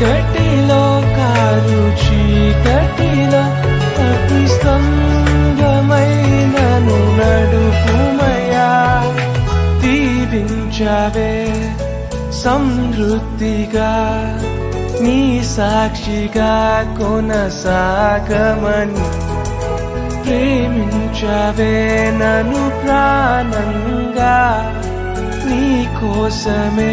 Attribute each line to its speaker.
Speaker 1: చీకటిలో కారు చీకటిలో అతి స్తంభమైనను నడుపుమయా దీవించవే సమృద్ధిగా నీ సాక్షిగా కొనసాగమని ప్రేమించవే నను ప్రాణంగా నీ కోసమే